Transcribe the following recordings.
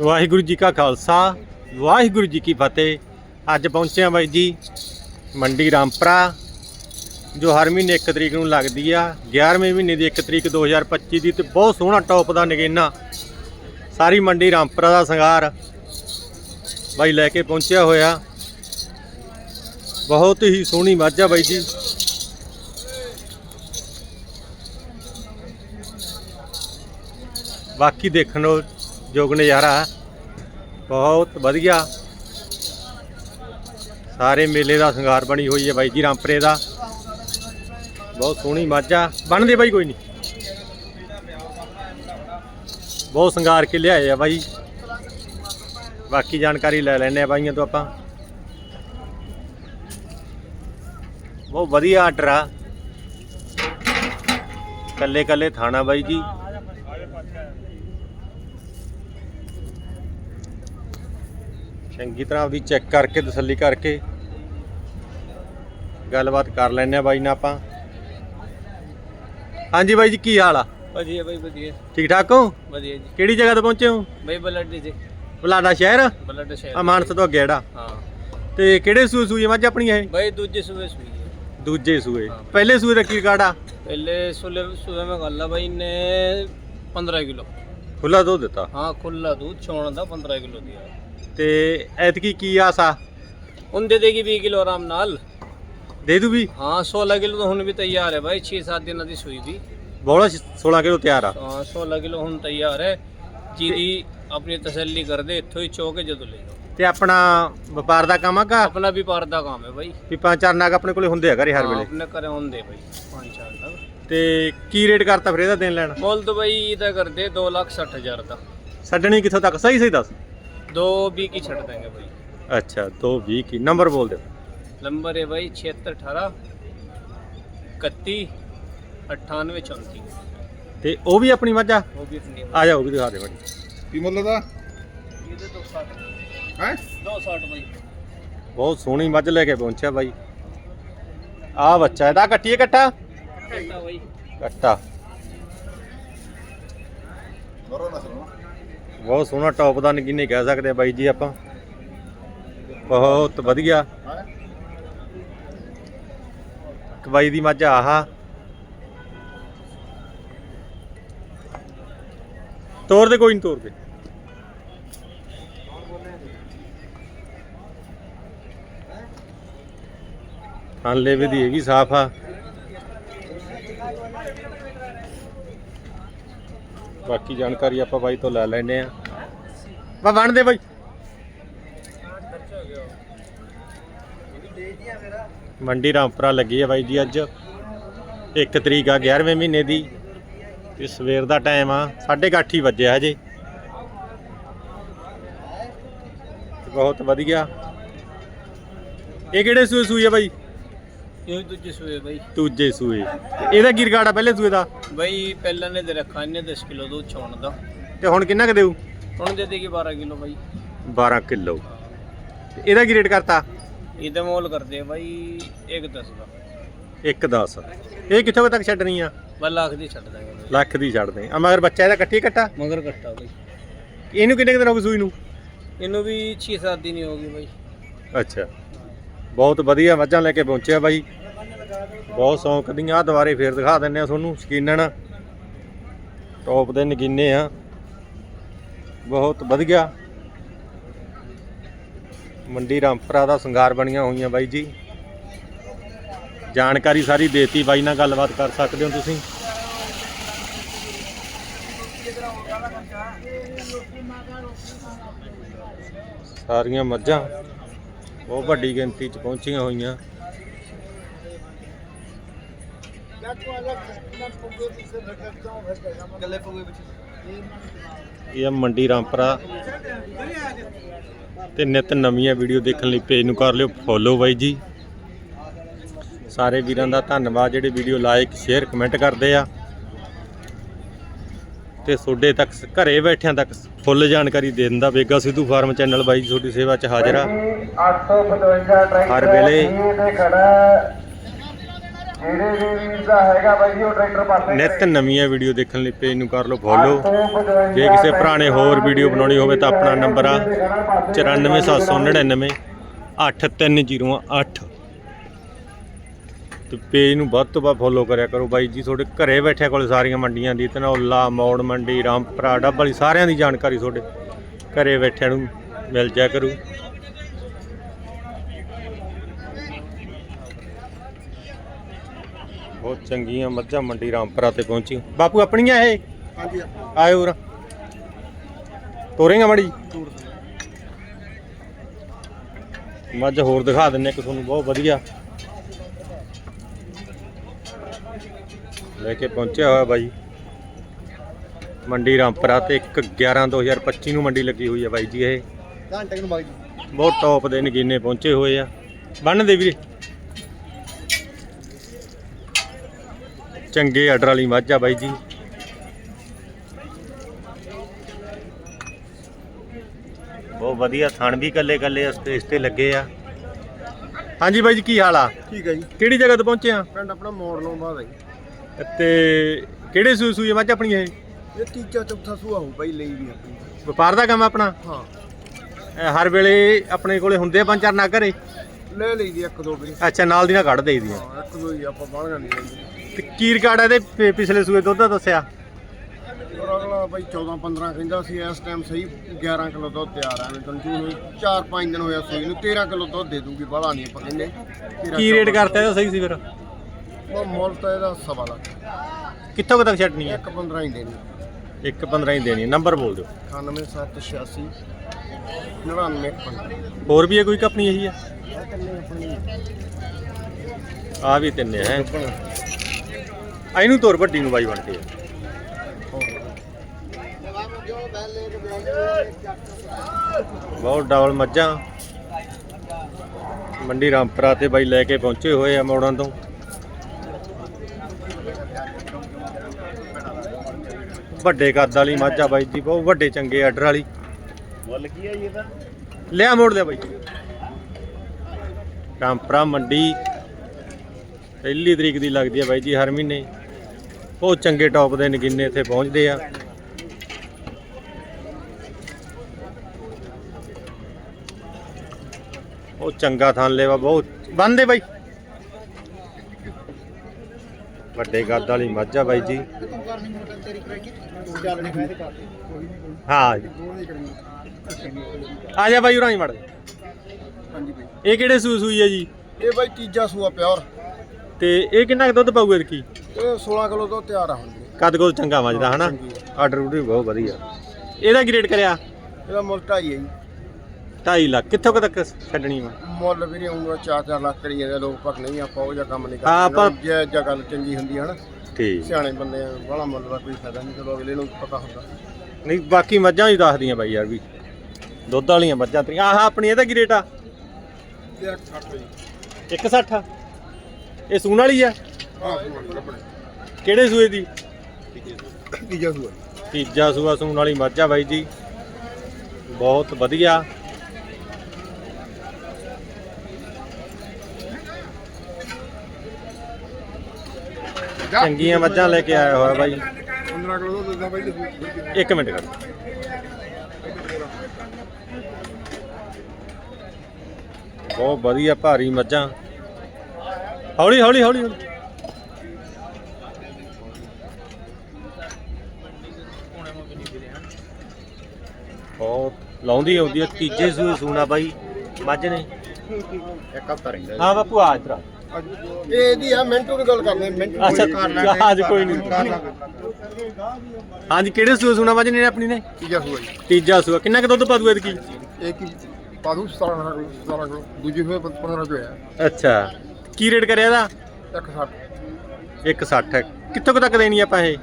ਵਾਹਿਗੁਰੂ ਜੀ ਕਾ ਖਾਲਸਾ, ਵਾਹਿਗੁਰੂ ਜੀ ਕੀ ਫਤਿਹ। ਅੱਜ ਪਹੁੰਚੇ ਆ ਬਾਈ ਜੀ ਮੰਡੀ ਰਾਮਪਰਾ, ਜੋ ਹਰ ਮਹੀਨੇ 1 ਤਰੀਕ ਨੂੰ ਲੱਗਦੀ ਆ। 11ਵੇਂ ਮਹੀਨੇ ਦੀ 1 ਤਰੀਕ 2025 ਦੀ ਤੇ ਬਹੁਤ ਸੋਹਣਾ ਟੌਪ ਦਾ ਨਗੇਨਾ। ਸਾਰੀ ਮੰਡੀ ਰਾਮਪਰਾ ਦਾ ਸੰਗਾਰ ਬਾਈ ਲੈ ਕੇ ਪਹੁੰਚਿਆ ਹੋਇਆ। ਬਹੁਤ ਹੀ ਸੋਹਣੀ ਮੱਝ ਆ ਬਾਈ ਜੀ। ਬਾਕੀ ਦੇਖਣ ਯੋਗ ਨਜ਼ਾਰਾ ਬਹੁਤ ਵਧੀਆ। ਸਾਰੇ ਮੇਲੇ ਦਾ ਸ਼ਿੰਗਾਰ ਬਣੀ ਹੋਈ ਹੈ ਬਾਈ ਜੀ ਰਾਮਪਰੇ ਦਾ। ਬਹੁਤ ਸੋਹਣੀ ਮਾਝਾ। ਬਣਦੇ ਬਾਈ ਕੋਈ ਨਹੀਂ ਬਹੁਤ ਸ਼ਿੰਗਾਰ ਕੇ ਲਿਆਏ ਆ ਬਾਈ। ਬਾਕੀ ਜਾਣਕਾਰੀ ਲੈ ਲੈਣੇ ਆ ਬਾਈਆਂ ਤੋਂ ਆਪਾਂ। ਬਹੁਤ ਵਧੀਆ ਆਰਡਰ ਆ। ਕੱਲੇ ਕੱਲੇ ਥਾਣਾ ਬਾਈ ਜੀ। ਚੰਗੀ ਤਰ੍ਹਾਂ ਉਹਦੀ ਚੈੱਕ ਕਰਕੇ ਤਸੱਲੀ ਕਰਕੇ ਗੱਲਬਾਤ ਕਰ ਲੈਣੇ ਆ ਬਾਈ ਨਾਲ ਆਪਾਂ ਹਾਂਜੀ ਬਾਈ ਜੀ ਕੀ ਹਾਲ ਆ ਵਧੀਆ ਬਾਈ ਵਧੀਆ ਠੀਕ ਠਾਕ ਹੋ ਵਧੀਆ ਜੀ ਕਿਹੜੀ ਜਗ੍ਹਾ ਤੇ ਪਹੁੰਚੇ ਹੋ ਬਾਈ ਬਲੱਡ ਜੀ ਬਲਾਡਾ ਸ਼ਹਿਰ ਬਲੱਡ ਸ਼ਹਿਰ ਆ ਮਾਨਸ ਤੋਂ ਅੱਗੇ ਜਿਹੜਾ ਹਾਂ ਤੇ ਕਿਹੜੇ ਸੂਏ ਸੂਏ ਮੱਝ ਆਪਣੀ ਇਹ ਬਾਈ ਦੂਜੇ ਸੂਬੇ ਸੂਈ ਹੈ ਦੂਜੇ ਸੂਏ ਹਾਂ। ਪਹਿਲੇ ਸੂਏ ਦਾ ਕੀ ਰਿਕਾਰਡ ਆ ਪਹਿਲੇ ਸੂਲੇ ਸੂਬੇ में गल्ला भाई ने 15 किलो ਖੁੱਲਾ ਦੁੱਧ ਦਿੱਤਾ हाँ खुला दूध छोड़ था 15 किलो दिया ਤੇ ਐਤਕੀ ਕੀ ਆਸ ਆ उन दे देगी 20 किलो आराम नाल ਦੇ ਦੂ ਵੀ हाँ 16 किलो तो हुन भी तैयार है भाई 6-7 दिन दी सुई भी ਬੋਲਾ 16 ਕਿਲੋ ਤਿਆਰ ਆ हाँ 16 किलो हुन तैयार है जीदी अपनी तसल्ली कर दे इथों ही चौके जदों ले जाओ ਤੇ ਆਪਣਾ ਵਪਾਰ ਦਾ ਕੰਮ ਆ ਕਾ अपना भी पार दा काम है भाई ਵੀ ਪੰਜ ਚਾਰ ਨਾਗ ਆਪਣੇ ਕੋਲੇ ਹੁੰਦੇ ਆ ਘਰੇ ਹਰ हाँ, ਵੇਲੇ अपने करे होंदे भाई पाँच चार तक ਤੇ ਕੀ ਰੇਟ ਕਰਤਾ ਫਿਰ ਇਹਦਾ ਦੇਣ ਲੈਣ ਮੁੱਲ ਤਾਂ ਬਈ ਇਹਦਾ ਕਰਦੇ 2 ਲੱਖ 60 ਹਜ਼ਾਰ ਦਾ ਛੱਡਣੀ ਕਿੱਥੋਂ ਤੱਕ ਸਹੀ ਸਹੀ ਦੱਸ ਦੋ ਵੀ ਕੀ ਛੱਡ ਦਾਂਗੇ ਬਈ ਅੱਛਾ 220 ਕੀ ਨੰਬਰ ਬੋਲ ਦਿਓ ਨੰਬਰ ਹੈ ਬਈ 7618 31 98 34 ਤੇ ਉਹ ਵੀ ਆਪਣੀ ਮੱਝ ਆ ਉਹ ਵੀ ਆਪਣੀ ਆ ਜਾਓ ਉਹ ਵੀ ਦਿਖਾ ਦੇ ਬੜੀ ਕੀ ਮੁੱਲ ਦਾ ਇਹਦੇ 260 ਹੈ 260 ਬਈ ਬਹੁਤ ਸੋਹਣੀ ਮੱਝ ਲੈ ਕੇ ਪਹੁੰਚਿਆ ਬਾਈ ਆ ਬੱਚਾ ਇਹਦਾ ਕੱਟੀਏ ਕੱਟਾ ਬਈ ਕੱਟਾ ਮਰੋ ਨਾ ਸੁਣੋ ਬਹੁਤ ਸੋਹਣਾ ਟੌਪ ਦਾ ਨਗੀਨੇ ਕਹਿ ਸਕਦੇ ਆ ਬਾਈ ਜੀ ਆਪਾਂ। ਬਹੁਤ ਵਧੀਆ। ਹੈ ਦੀ ਮੱਝ ਆਹਾ। ਤੋਰ ਦੇ ਕੋਈ ਨਹੀਂ ਤੋਰ ਦੇ। ਹਾਲੇ ਵੀ ਦੀ ਹੈਗੀ ਸਾਫ਼ ਆ। ਬਾਕੀ ਜਾਣਕਾਰੀ ਆਪਾਂ ਬਾਈ ਤੋਂ ਲੈ ਲੈਨੇ ਆ ਵਾ ਬਣ ਦੇ ਬਾਈ। ਮੰਡੀ ਰਾਮਪੁਰਾ ਲੱਗੀ ਆ ਬਾਈ ਜੀ ਅੱਜ। 1 ਤਰੀਕ ਆ 11ਵੇਂ ਮਹੀਨੇ ਦੀ। ਤੇ ਸਵੇਰ ਦਾ ਟਾਈਮ ਆ 8:30 ਵੱਜਿਆ ਹਜੇ। ਤੇ ਬਹੁਤ ਵਧੀਆ। ਇਹ ਕਿਹੜੇ ਸੂਏ ਸੂਏ ਆ ਬਾਈ? ਇਹ ਦੂਜੇ ਸੂਏ ਬਈ। ਦੂਜੇ ਸੂਏ। ਤੇ ਇਹਦਾ ਕੀ ਰਿਕਾਰਡ ਆ ਪਹਿਲੇ ਸੂਏ ਦਾ? ਬਈ ਪਹਿਲਾਂ ਨੇ ਦੇ ਰੱਖਾ ਇਹਨੇ 10 ਕਿਲੋ ਦੁੱਧ ਛੋਣ ਦਾ। ਤੇ ਹੁਣ ਕਿੰਨਾ ਕੁ ਦੇਊ? ਹੁਣ ਦੇ ਦੇਗੀ 12 ਕਿਲੋ ਬਈ। 12 ਕਿਲੋ। ਤੇ ਇਹਦਾ ਕੀ ਰੇਟ ਕਰਤਾ? ਇਹਦਾ ਮੁੱਲ ਕਰਦੇ ਆ ਬਈ 1 10 ਦਾ। 1.10 ਇਹ ਕਿੱਥੋਂ ਕੁ ਤੱਕ ਛੱਡਣੀ ਆ? ਬਸ ਲੱਖ ਦੀ ਛੱਡ ਦਾਂਗੇ ਬਈ। ਲੱਖ ਦੀ ਛੱਡ ਦੇ। ਆ ਮਗਰ ਬੱਚਾ ਇਹਦਾ ਕੱਟੀ ਕੱਟਾ? ਮਗਰ ਕੱਟਾ ਬਈ। ਇਹਨੂੰ ਕਿੰਨੇ ਕੁ ਦਿਨ ਹੋ ਗਏ ਸੂਈ ਨੂੰ? ਇਹਨੂੰ ਵੀ 6-7 ਦਿਨ ਹੀ ਹੋ ਗਏ ਬਈ। ਅੱਛਾ। ਬਹੁਤ ਵਧੀਆ ਮੱਝਾਂ ਲੈ ਕੇ ਪਹੁੰਚਿਆ ਬਾਈ। ਬਹੁਤ ਸ਼ੌਂਕ ਦੀਆਂ, ਆਹ ਦੁਬਾਰੇ ਫੇਰ ਦਿਖਾ ਦਿੰਨੇ ਆ ਤੁਹਾਨੂੰ, ਸ਼ਕੀਨਣ। ਟੌਪ ਦੇ ਨਗੀਨੇ ਆ। ਬਹੁਤ ਵਧੀਆ। ਮੰਡੀ ਰਾਮਪੁਰਾ ਦਾ ਸ਼ਿੰਗਾਰ ਬਣੀਆਂ ਹੋਈਆਂ ਬਾਈ ਜੀ। ਜਾਣਕਾਰੀ ਸਾਰੀ ਦੇਤੀ, ਬਾਈ ਨਾਲ ਗੱਲਬਾਤ ਕਰ ਸਕਦੇ ਹੋ ਤੁਸੀਂ। ਸਾਰੀਆਂ ਮੱਝਾਂ ਬਹੁਤ ਵੱਡੀ ਗਿਣਤੀ ਚ ਪਹੁੰਚੀਆਂ ਹੋਈਆਂ। ਇਹ ਆ ਮੰਡੀ ਰਾਮਪੁਰਾ। ਤੇ ਨਿਤ ਨਵੀਆਂ ਵੀਡੀਓ ਦੇਖਣ ਲਈ ਪੇਜ ਨੂੰ ਕਰ ਲਿਓ ਫੋਲੋ ਬਾਈ ਜੀ। ਸਾਰੇ ਵੀਰਾਂ ਦਾ ਧੰਨਵਾਦ ਜਿਹੜੇ ਵੀਡੀਓ ਲਾਈਕ ਸ਼ੇਅਰ ਕਮੈਂਟ ਕਰਦੇ ਆ। ਤੇ ਤੁਹਾਡੇ ਤੱਕ ਘਰੇ ਬੈਠਿਆਂ ਤੱਕ ਫੁੱਲ ਜਾਣਕਾਰੀ ਦੇ ਦਿੰਦਾ ਵੇਗਾ ਸਿੱਧੂ ਫਾਰਮ ਚੈਨਲ ਬਾਈ ਤੁਹਾਡੀ ਸੇਵਾ 'ਚ ਹਾਜ਼ਰ ਆ। 855 ਟਰੈਕਟਰ ਹਰ ਵੇਲੇ ਤੇ ਜਿਹੜੇ ਵੀ ਵੀਰ ਦਾ ਹੈਗਾ ਬਾਈ ਜੀ ਉਹ ਟਰੈਕਟਰ ਪਾਸੇ ਨਿਤ ਨਵੀਆਂ ਵੀਡੀਓ ਦੇਖਣ ਲਈ ਪੇਜ ਨੂੰ ਕਰ ਲਓ ਫੋਲੋ। ਜੇ ਕਿਸੇ ਪੁਰਾਣੇ ਹੋਰ ਵੀਡੀਓ ਬਣਾਉਣੀ ਹੋਵੇ ਤਾਂ ਆਪਣਾ ਨੰਬਰ ਆ 94799 8308 ਤੇ ਪੇਜ ਨੂੰ ਵੱਧ ਤੋਂ ਵੱਧ ਫੋਲੋ ਕਰਿਆ ਕਰੋ ਬਾਈ ਜੀ ਤੁਹਾਡੇ ਘਰੇ ਬੈਠਿਆ ਕੋਲ ਸਾਰੀਆਂ ਮੰਡੀਆਂ ਦੀ ਧਨੌਲਾ ਮੌੜ ਮੰਡੀ ਰਾਮਪੁਰਾ ਡੱਬ ਵਾਲੀ ਸਾਰਿਆਂ ਦੀ ਜਾਣਕਾਰੀ ਤੁਹਾਡੇ ਘਰੇ ਬੈਠਿਆਂ ਨੂੰ ਮਿਲ ਜਾ ਕਰੂ। ਬਹੁਤ ਚੰਗੀਆਂ ਮੱਝਾਂ ਮੰਡੀ ਰਾਮਪੁਰਾ ਤੇ ਪਹੁੰਚੀ ਬਾਪੂ ਆਪਣੀਆਂ ਇਹ? ਹਾਂਜੀ ਆਇਓ ਉਰਾ। ਤੋਰੇਗਾ ਮੜੀ ਮੱਝ ਹੋਰ ਦਿਖਾ ਦਿੰਨੇ ਇੱਕ ਤੁਹਾਨੂੰ ਬਹੁਤ ਵਧੀਆ। ਲੈ ਕੇ ਪਹੁੰਚਿਆ ਹੋਇਆ ਬਾਈ। ਮੰਡੀ ਰਾਮਪੁਰਾ ਤੇ 1 11 2025 ਨੂੰ ਮੰਡੀ ਲੱਗੀ ਹੋਈ ਹੈ ਬਾਈ ਜੀ ਇਹ। ਘੰਟੇ ਨੂੰ ਬਾਈ ਜੀ। ਬਹੁਤ ਟੌਪ ਦੇ ਨਗੀਨੇ ਪਹੁੰਚੇ ਹੋਏ ਆ। ਬੰਨ ਦੇ ਵੀਰੇ। ਚੰਗੇ ਆਰਡਰ ਵਾਲੀ ਮੱਝ ਆ ਬਾਈ ਜੀ। ਬਹੁਤ ਵਧੀਆ ਥਣ ਵੀ ਕੱਲੇ ਕੱਲੇ ਸਪੇਸ ਤੇ ਲੱਗੇ ਆ। ਹਾਂਜੀ ਬਾਈ ਜੀ ਕੀ ਹਾਲ ਆ? ਠੀਕ ਹੈ ਜੀ। ਕਿਹੜੀ ਜਗ੍ਹਾ ਤੋਂ ਪਹੁੰਚੇ ਆ? ਪਿੰਡ ਆਪਣਾ ਮੋੜ ਲੋਂ ਹੈ ਜੀ। ਤੇ ਕਿਹੜੇ ਸੂਈ ਸੂਈ ਆ ਮੱਝ ਆਪਣੀ ਇਹ? ਇਹ ਤੀਜਾ ਚੌਥਾ ਸੂਆ ਹੋ ਬਾਈ ਲਈ ਵੀ ਆਪਣੀ। ਵਪਾਰ ਦਾ ਕੰਮ ਆ ਆਪਣਾ? ਹਾਂ। ਇਹ ਹਰ ਵੇਲੇ ਆਪਣੇ ਕੋਲੇ ਹੁੰਦੇ ਆ ਪੰਜ ਚਾਰ ਨਾ ਘਰੇ? ਲੈ ਲਈ ਦੀ ਇੱਕ ਦੋ ਵਾਰੀ। ਅੱਛਾ ਨਾਲ ਦੀ ਨਾਲ ਕੱਢ ਦੇਈਦੀਆਂ ਹਾਂ ਇੱਕ ਦੋ ਹੀ ਆਪਾਂ ਬਾਹਲੀਆਂ ਨਹੀਂ ਲੈਂਦੇ ਤੇ ਕੀ ਰਿਕਾਰਡ ਹੈ ਇਹਦੇ? ਪ- ਪਿਛਲੇ ਸੂਏ ਦੁੱਧ ਦਾ ਦੱਸਿਆ। ਔਰ ਅਗਲਾ ਬਾਈ 14 15 ਕਹਿੰਦਾ ਸੀ ਇਸ ਟਾਈਮ ਸਹੀ 11 ਕਿਲੋ ਦੁੱਧ ਤਿਆਰ ਆ ਮੈਂ ਤੁਹਾਨੂੰ ਜੂਨ 4 5 ਦਿਨ ਹੋਇਆ ਸੂਈ ਨੂੰ 13 ਕਿਲੋ ਦੁੱਧ ਦੇ ਦੂਗੀ ਬਾਹਲਾ ਨਹੀਂ ਆਪਾਂ ਕਹਿੰਦੇ। 13 ਕੀ ਰੇਟ ਕਰਤਾ ਇਹਦਾ ਸਹੀ ਸੀ ਫਿਰ? ਉਹ ਮੁੱਲ ਤਾਂ ਇਹਦਾ ਸਵਾ ਲੱਖ। ਕਿੱਥੋਂ ਕੁ ਤੱਕ ਛੱਡਣੀ ਹੈ? ਇੱਕ 15 ਹੀ ਦੇਣੀ। 1 15 ਹੀ ਦੇਣੀ ਹੈ। ਨੰਬਰ ਬੋਲ ਦਿਓ। 98786 99 ਹੋਰ ਵੀ ਹੈ ਕੋਈ ਕੰਪਨੀ ਇਹੀ ਹੈ? ਆ ਵੀ ਤਿੰਨੇ ਹੈ। ਇਹਨੂੰ ਤੋਰ ਵੱਡੀ ਨੂੰ ਬਾਈ ਬਣ ਕੇ। ਬਹੁਤ ਡਬਲ ਮੱਝਾਂ। ਮੰਡੀ ਰਾਮਪੁਰਾ ਤੇ ਬਾਈ ਲੈ ਕੇ ਪਹੁੰਚੇ ਹੋਏ ਆ ਮੋੜਾਂ ਤੋਂ। ਵੱਡੇ ਕੱਦ ਵਾਲੀ ਮੱਝ ਆ ਬਾਈ ਜੀ ਬਹੁਤ ਵੱਡੇ ਚੰਗੇ ਆਰਡਰ ਵਾਲੀ। ਮੁੱਲ ਕੀ ਹੈ ਜੀ ਇਹਦਾ? ਲਿਆ ਮੋੜ ਲਿਆ ਬਾਈ। ਰਾਮਪੁਰਾ ਮੰਡੀ। ਪਹਿਲੀ ਤਰੀਕ ਦੀ ਲੱਗਦੀ ਹੈ ਬਾਈ ਜੀ ਹਰ ਮਹੀਨੇ। ਬਹੁਤ ਚੰਗੇ ਟੌਪ ਦੇ ਨਗੀਨੇ ਇੱਥੇ ਪਹੁੰਚਦੇ ਆ। ਉਹ ਚੰਗਾ ਥਾਂ ਲੈਵਾ ਬਹੁਤ ਬੰਦੇ ਬਾਈ। ਵੱਡੇ ਗੱਦ ਵਾਲੀ ਮੱਝ ਆ ਬਾਈ ਜੀ। ਹਾਂ। ਜੀ। ਆ ਜਾ ਬਾਈ ਉਰਾਂ ਹੀ ਮੜ ਹਾਂਜੀ ਬਾਈ। ਇਹ ਕਿਹੜੇ ਸੂ ਸੂਈ ਹੈ ਜੀ? ਇਹ ਬਾਈ ਤੀਜਾ ਸੂਆ ਪਿਓਰ। ਤੇ ਇਹ ਕਿੰਨਾ ਕੁ ਦੁੱਧ ਪਾਊਗਾ ਇਹਦੀ ਇਹ 16 ਕਿਲੋ ਦੁੱਧ ਤਿਆਰ ਆ ਹੁੰਦੀ ਕਦ ਕੋਲ ਚੰਗਾ ਵੱਜਦਾ ਹਨਾ? ਆਰਡਰ ਵੀ ਬਹੁਤ ਵਧੀਆ। ਇਹਦਾ ਕੀ ਰੇਟ ਕਰਿਆ? ਇਹਦਾ ਮੁੱਲ ਢਾਈ ਹੈ ਜੀ। 2.5 ਲੱਖ। ਕਿੱਥੋਂ ਕੁ ਤੱਕ ਛੱਡਣੀ ਵਾ? ਮੁੱਲ ਵੀ ਨਹੀਂ ਆਉਂਗਾ 4-4 ਲੱਖ ਕਰੀ ਜਾਂਦੇ ਲੋਕ ਪਰ ਨਹੀਂ ਆਪਾਂ ਉਹ ਜਿਹਾ ਕੰਮ ਨਹੀਂ ਹਾਂ, ਆਪਾਂ- ਜੇ ਜੇ ਗੱਲ ਚੰਗੀ ਹੁੰਦੀ ਹੈ ਨਾ ਠੀਕ। ਸਿਆਣੇ ਬੰਦੇ ਆ ਬੜਾ ਮੁੱਲ ਦਾ ਕੋਈ ਫਾਇਦਾ ਨਹੀਂ ਚਲੋ ਅਗਲੇ ਨੂੰ ਪਤਾ ਹੁੰਦਾ। ਨਹੀਂ ਬਾਕੀ ਮੱਝਾਂ ਹੀ ਦੱਸਦੀਆਂ ਬਾਈ ਯਾਰ ਵੀ ਦੁੱਧ ਵਾਲੀਆਂ ਮੱਝਾਂ ਤੇਰੀਆਂ। ਆਹ ਆਪਣੀ ਇਹਦਾ ਕੀ ਰੇਟ ਆ? ਇਹ 60 ਜੀ 160 ਇਹ ਸੂਣ ਵਾਲੀ ਆ? ਕਿਹੜੇ ਸੂਏ ਦੀ? ਤੀਜਾ ਸੂਆ। ਤੀਜਾ ਸੂਆ ਸੂਣ ਵਾਲੀ ਮੱਝ ਆ ਬਾਈ ਜੀ। ਬਹੁਤ ਵਧੀਆ। ਚੰਗੀਆਂ ਮੱਝਾਂ ਲੈ ਕੇ ਆਇਆ ਹੋਇਆ ਬਾਈ। 15 ਕਿਲੋ ਦੁੱਧ ਦਿੰਦਾ ਬਾਈ ਇੱਕ ਮਿੰਟ ਕਰ ਬਹੁਤ ਵਧੀਆ ਭਾਰੀ ਮੱਝਾਂ। ਹੌਲੀ ਹੌਲੀ ਹੌਲੀ ਹੌਲੀ। ਬਹੁਤ ਲਾਉਂਦੀ ਆਉਂਦੀ ਆ ਤੀਜੇ ਸੂਏ ਸੂਣਾ ਬਾਈ ਮੱਝ ਨੇ। ਇੱਕ ਹਫਤਾ ਰਹਿੰਦਾ। ਹਾਂ ਬਾਪੂ ਆ ਇਧਰ ਇਹ ਇਹਦੀ ਆ ਮਿੰਟੂ ਦੀ ਗੱਲ ਕਰਦੇ ਮਿੰਟੂ ਅੱਛਾ, ਅੱਜ ਕੋਈ ਨਹੀਂ। ਕਰ ਲਾਂਗੇ। ਹਾਂਜੀ ਕਿਹੜੇ ਸੂਏ ਸੂਣਾ ਮੱਝ ਨੇ ਆਪਣੀ ਨੇ? ਤੀਜਾ ਸੂਆ ਜੀ। ਤੀਜਾ ਸੂਆ। ਕਿੰਨਾ ਕੁ ਦੁੱਧ ਪਾ ਦੂ ਇਹ ਕੀ ਪਾਦੂ 17 ਕਿਲੋ 17 ਕਿਲੋ ਦੂਜੀ ਹੋਏ 15 ਚ ਹੋਇਆ ਅੱਛਾ। ਕੀ ਰੇਟ ਕਰਿਆ ਇਹਦਾ? 160 160 ਕਿੱਥੋਂ ਕੁ ਤੱਕ ਦੇਣੀ ਆਪਾਂ ਇਹ?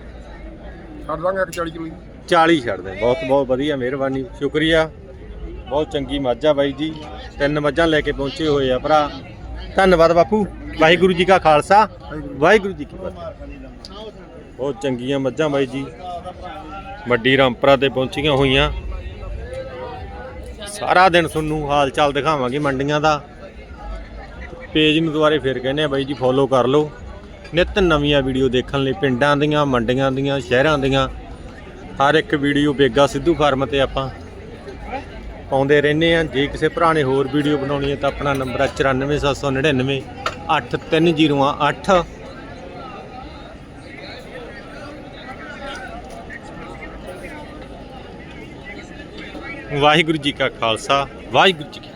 ਛੱਡ ਦਾਂਗੇ 140 ਕਿਲੋ ਜੀ। 40 ਛੱਡ ਦੇ। ਬਹੁਤ ਬਹੁਤ ਵਧੀਆ ਮਿਹਰਬਾਨੀ। ਸ਼ੁਕਰੀਆ। ਬਹੁਤ ਚੰਗੀ ਮੱਝ ਆ ਬਾਈ ਜੀ। ਤਿੰਨ ਮੱਝਾਂ ਲੈ ਕੇ ਪਹੁੰਚੇ ਹੋਏ ਆ ਭਰਾ। ਧੰਨਵਾਦ ਬਾਪੂ। ਵਾਹਿਗੁਰੂ ਜੀ ਕਾ ਖਾਲਸਾ, ਵਾਹਿਗੁਰੂ ਜੀ ਕੀ ਫਤਿਹ। ਬਹੁਤ ਚੰਗੀਆਂ ਮੱਝਾਂ ਬਾਈ ਜੀ। ਵੱਡੀ ਰਾਮਪੁਰਾ ਤੇ ਪਹੁੰਚੀਆਂ ਹੋਈਆਂ। ਸਾਰਾ ਦਿਨ ਤੁਹਾਨੂੰ ਹਾਲ ਚਾਲ ਦਿਖਾਵਾਂਗੇ ਮੰਡੀਆਂ ਦਾ। ਪੇਜ ਨੂੰ ਦੁਬਾਰੇ ਫੇਰ ਕਹਿੰਦੇ ਆ ਬਾਈ ਜੀ ਫੋਲੋ ਕਰ ਲਓ। ਨਿਤ ਨਵੀਆਂ ਵੀਡੀਓ ਦੇਖਣ ਲਈ ਪਿੰਡਾਂ ਦੀਆਂ, ਮੰਡੀਆਂ ਦੀਆਂ, ਸ਼ਹਿਰਾਂ ਦੀਆਂ। ਹਰ ਇੱਕ ਵੀਡੀਓ ਬੇਗਾ ਸਿੱਧੂ ਫਾਰਮ ਤੇ ਆਪਾਂ ਪਾਉਂਦੇ ਰਹਿੰਦੇ ਆ। ਜੇ ਕਿਸੇ ਭਰਾ ਨੇ ਹੋਰ ਵੀਡੀਓ ਬਣਾਉਣੀ ਹੈ ਤਾਂ ਆਪਣਾ ਨੰਬਰ ਹੈ 94799 8308 ਵਾਹਿਗੁਰੂ ਜੀ ਕਾ ਖਾਲਸਾ ਵਾਹਿਗੁਰੂ ਜੀ ਕੀ